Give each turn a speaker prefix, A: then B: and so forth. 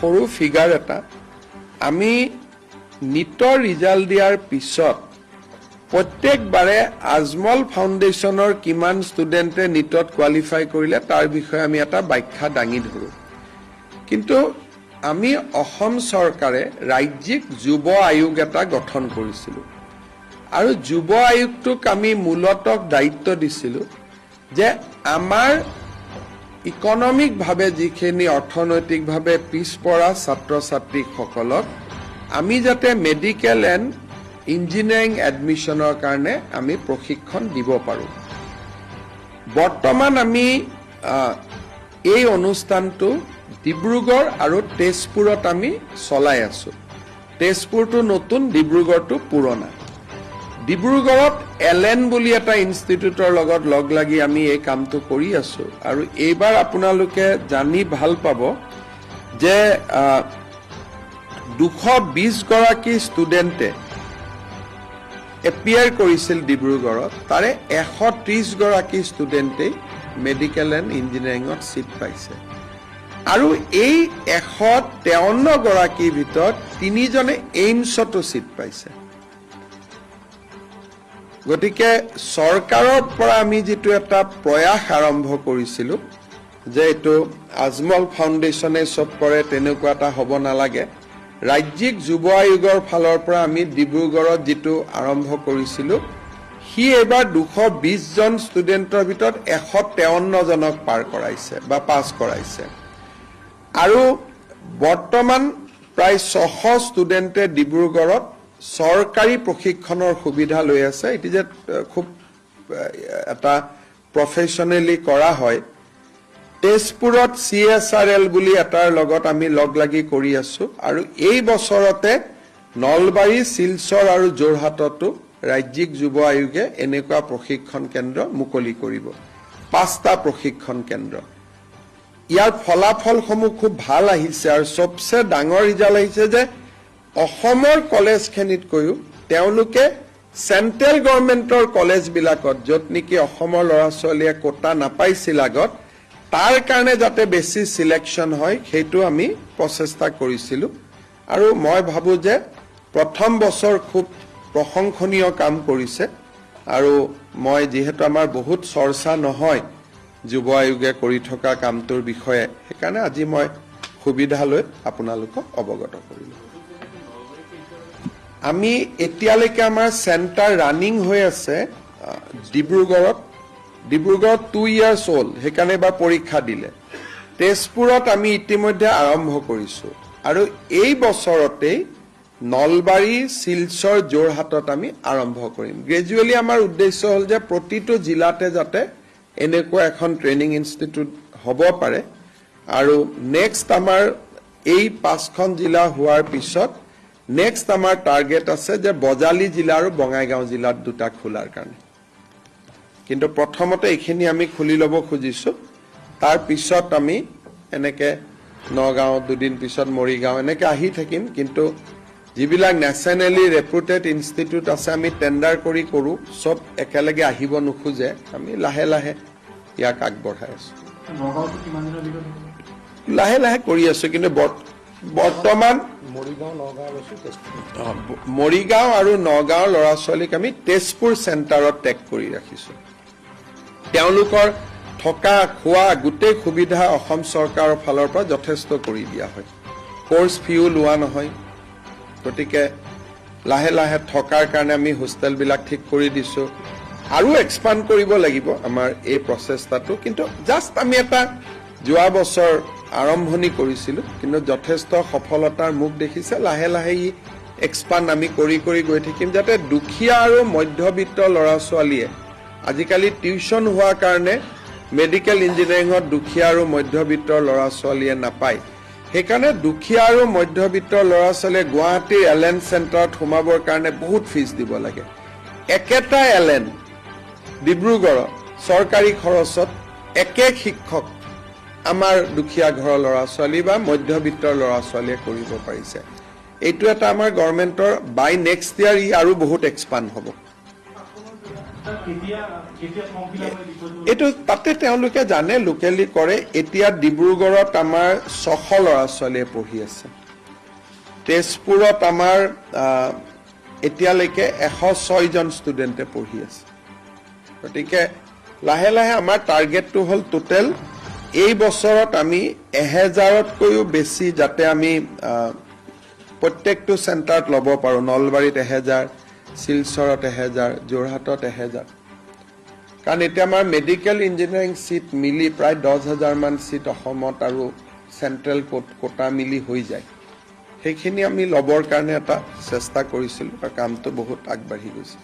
A: সৰু ফিগাৰ এটা, আমি নীটৰ ৰিজাল্ট দিয়াৰ পিছত প্ৰত্যেকবাৰে আজমল ফাউণ্ডেশ্যনৰ কিমান ষ্টুডেণ্টে নীটত কোৱালিফাই কৰিলে তাৰ বিষয়ে আমি এটা ব্যাখ্যা দাঙি ধৰোঁ। কিন্তু আমি অসম চৰকাৰে ৰাজ্যিক যুৱ আয়োগ এটা গঠন কৰিছিলোঁ। আৰু যুৱ আয়োগটোক আমি মূলত দায়িত্ব দিছিলোঁ যে আমাৰ ইকনমিকভাৱে যিখিনি অৰ্থনৈতিকভাৱে পিছপৰা ছাত্ৰ ছাত্ৰীসকলক আমি যাতে মেডিকেল এণ্ড ইঞ্জিনিয়াৰিং এডমিশ্যনৰ কাৰণে আমি প্ৰশিক্ষণ দিব পাৰোঁ। বৰ্তমান আমি এই অনুষ্ঠানটো ডিব্ৰুগড় আৰু তেজপুৰত আমি চলাই আছোঁ। তেজপুৰটো নতুন, ডিব্ৰুগড়টো পুৰণা। ডিব্ৰুগড়ত এল এন বুলি এটা ইনষ্টিটিউটৰ লগত লগ লাগি আমি এই কামটো কৰি আছোঁ। আৰু এইবাৰ আপোনালোকে জানি ভালো পাব যে দুশ বিছগৰাকী ষ্টুডেণ্টে এপিয়াৰ কৰিছিল ডিব্ৰুগড়ত। তাৰে এশ ত্ৰিছগৰাকী ষ্টুডেণ্টেই মেডিকেল এণ্ড ইঞ্জিনিয়াৰিঙত ছিট পাইছে। আৰু এই এশ তেৱন্নগৰাকীৰ ভিতৰত তিনিজনে এইমছতো ছিট পাইছে। গতিকে চৰকাৰৰ পৰা আমি যিটো এটা প্ৰয়াস আৰম্ভ কৰিছিলোঁ যে এইটো আজমল ফাউণ্ডেশ্যনে চব কৰে তেনেকুৱা এটা হ'ব নালাগে। ৰাজ্যিক যুৱ আয়োগৰ ফালৰ পৰা আমি ডিব্ৰুগড়ত যিটো আৰম্ভ কৰিছিলোঁ সি এইবাৰ দুশ বিছজন ষ্টুডেণ্টৰ ভিতৰত এশ তেৱন্নজনক পাৰ কৰাইছে বা পাছ কৰাইছে। আৰু বৰ্তমান প্ৰায় ছশ ষ্টুডেণ্টে ডিব্ৰুগড়ত চৰকাৰী প্ৰশিক্ষণৰ সুবিধা লৈ আছে। এটি যে আহ, খুব আহ, এটা প্ৰফেশ্যনেলি কৰা হয়। তেজপুৰত চি এছ আৰ এল বুলি এটাৰ লগত আমি লগ লাগি কৰি আছো আৰু এই বছৰতে নলবাৰী শিলচৰ আৰু যোৰহাটতো ৰাজ্যিক যুৱ আয়োগে এনেকুৱা প্ৰশিক্ষণ কেন্দ্ৰ মুকলি কৰিব। পাঁচটা প্ৰশিক্ষণ কেন্দ্ৰ। ইয়াৰ ফলাফলসমূহ খুব ভালো আহিছে আৰু চবচে ডাঙৰ ৰিজাল্ট আহিছে যে অসমৰ কলেজখিনিতকৈও তেওঁলোকে চেণ্ট্ৰেল গভৰ্ণমেণ্টৰ কলেজবিলাকত য'ত নেকি অসমৰ ল'ৰা ছোৱালীয়ে কোটা নাপাইছিল আগত তাৰ কাৰণে যাতে বেছি চিলেকশ্যন হয় সেইটো আমি প্ৰচেষ্টা কৰিছিলোঁ। আৰু মই ভাবোঁ যে প্ৰথম বছৰ খুব প্ৰশংসনীয় কাম কৰিছে। আৰু মই যিহেতু আমাৰ বহুত চৰ্চা নহয় যুৱ আয়োগে কৰি থকা কামটোৰ বিষয়ে সেইকাৰণে আজি মই সুবিধা লৈ আপোনালোকক অৱগত কৰিলোঁ। আমি এতিয়ালৈকে আমাৰ চেণ্টাৰ ৰানিং হৈ আছে ডিব্ৰুগড়ত। ডিব্ৰুগড়ত টু ইয়াৰ্ছ হ'ল, সেইকাৰণে এবাৰ পৰীক্ষা দিলে। তেজপুৰত আমি ইতিমধ্যে আৰম্ভ কৰিছোঁ। আৰু এই বছৰতেই নলবাৰী, শিলচৰ যোৰহাটত আমি আৰম্ভ কৰিম। গ্ৰেজুৱেলি আমাৰ উদ্দেশ্য হ'ল যে প্ৰতিটো জিলাতে যাতে এনেকুৱা এখন ট্ৰেইনিং ইনষ্টিটিউট হ'ব পাৰে। আৰু নেক্সট আমাৰ এই পাঁচখন জিলা হোৱাৰ পিছত নেক্সট আমাৰ টাৰ্গেট আছে যে বজালী জিলা আৰু বঙাইগাঁও জিলাত দুটা খোলাৰ কাৰণে। কিন্তু প্ৰথমতে এইখিনি আমি খুলি ল'ব খুজিছোঁ। তাৰ পিছত আমি এনেকে নগাঁও দুদিন পিছত মৰিগাঁও এনেকে আহি থাকিম। কিন্তু যিবিলাক নেশ্যনেলি ৰেপুটেড ইনষ্টিটিউট আছে আমি টেণ্ডাৰ কৰি কৰোঁ। চব একেলগে আহিব নোখোজে। আমি লাহে লাহে ইয়াক আগবঢ়াই আছোঁ? লাহে লাহে কৰি আছোঁ। কিন্তু বৰ- বৰ্তমান
B: মৰিগাঁও
A: আৰু নগাঁৱৰ ল'ৰা ছোৱালীক আমি তেজপুৰ চেণ্টাৰত টেগ কৰি ৰাখিছোঁ। তেওঁলোকৰ থকা খোৱা গোটেই সুবিধা অসম চৰকাৰৰ ফালৰ পৰা যথেষ্ট কৰি দিয়া হয়। কৰ্চ ফিও লোৱা নহয়। গতিকে লাহে লাহে থকাৰ কাৰণে আমি হোষ্টেলবিলাক ঠিক কৰি দিছোঁ। আৰু এক্সপাণ্ড কৰিব লাগিব আমাৰ এই প্ৰচেষ্টাটো। কিন্তু জাষ্ট আমি এটা যোৱা বছৰ আৰম্ভণি কৰিছিলোঁ কিন্তু যথেষ্ট সফলতাৰ মুখ দেখিছে। লাহে লাহে ই এক্সপাণ্ড আমি কৰি কৰি গৈ থাকিম যাতে দুখীয়া আৰু মধ্যবিত্ত ল'ৰা ছোৱালীয়ে আজিকালি টিউচন হোৱাৰ কাৰণে মেডিকেল ইঞ্জিনিয়াৰিঙত দুখীয়া আৰু মধ্যবিত্তৰ ল'ৰা ছোৱালীয়ে নাপায়। সেইকাৰণে দুখীয়া আৰু মধ্যবিত্তৰ ল'ৰা ছোৱালীয়ে গুৱাহাটীৰ এল এন চেণ্টাৰত সোমাবৰ কাৰণে বহুত ফিজ দিব লাগে। একেটা এল এন চৰকাৰী খৰচত একে শিক্ষক আমাৰ দুখীয়া ঘৰৰ ল'ৰা ছোৱালী বা মধ্যবিত্তৰ ল'ৰা ছোৱালীয়ে কৰিব পাৰিছে। এইটো এটা আমাৰ গভৰ্ণমেণ্টৰ বাই নেক্সট ইয়াৰ ই আৰু বহুত এক্সপাণ্ড হ'ব। এইটো তাতে তেওঁলোকে জানে লোকেলি কৰে। এতিয়া ডিব্ৰুগড়ত আমাৰ ছশ ল'ৰা ছোৱালীয়ে পঢ়ি আছে। তেজপুৰত আমাৰ এতিয়ালৈকে এশ ছয়জন ষ্টুডেণ্টে পঢ়ি আছে। গতিকে লাহে লাহে আমাৰ টাৰ্গেটটো হ'ল টোটেল এই বছৰত আমি এহেজাৰতকৈও বেছি যাতে আমি প্ৰত্যেকটো চেণ্টাৰত ল'ব পাৰোঁ। নলবাৰীত এহেজাৰ শিলচৰত এহেজাৰ যোৰহাটত এহেজাৰ। কাৰণ এতিয়া আমাৰ মেডিকেল ইঞ্জিনিয়াৰিং চিট মিলি প্ৰায় দহ হাজাৰমান চিট অসমত আৰু চেণ্ট্ৰেল কোটা মিলি হৈ যায়। সেইখিনি আমি ল'বৰ কাৰণে এটা চেষ্টা কৰিছিলোঁ। আৰু কামটো বহুত আগবাঢ়ি গৈছে।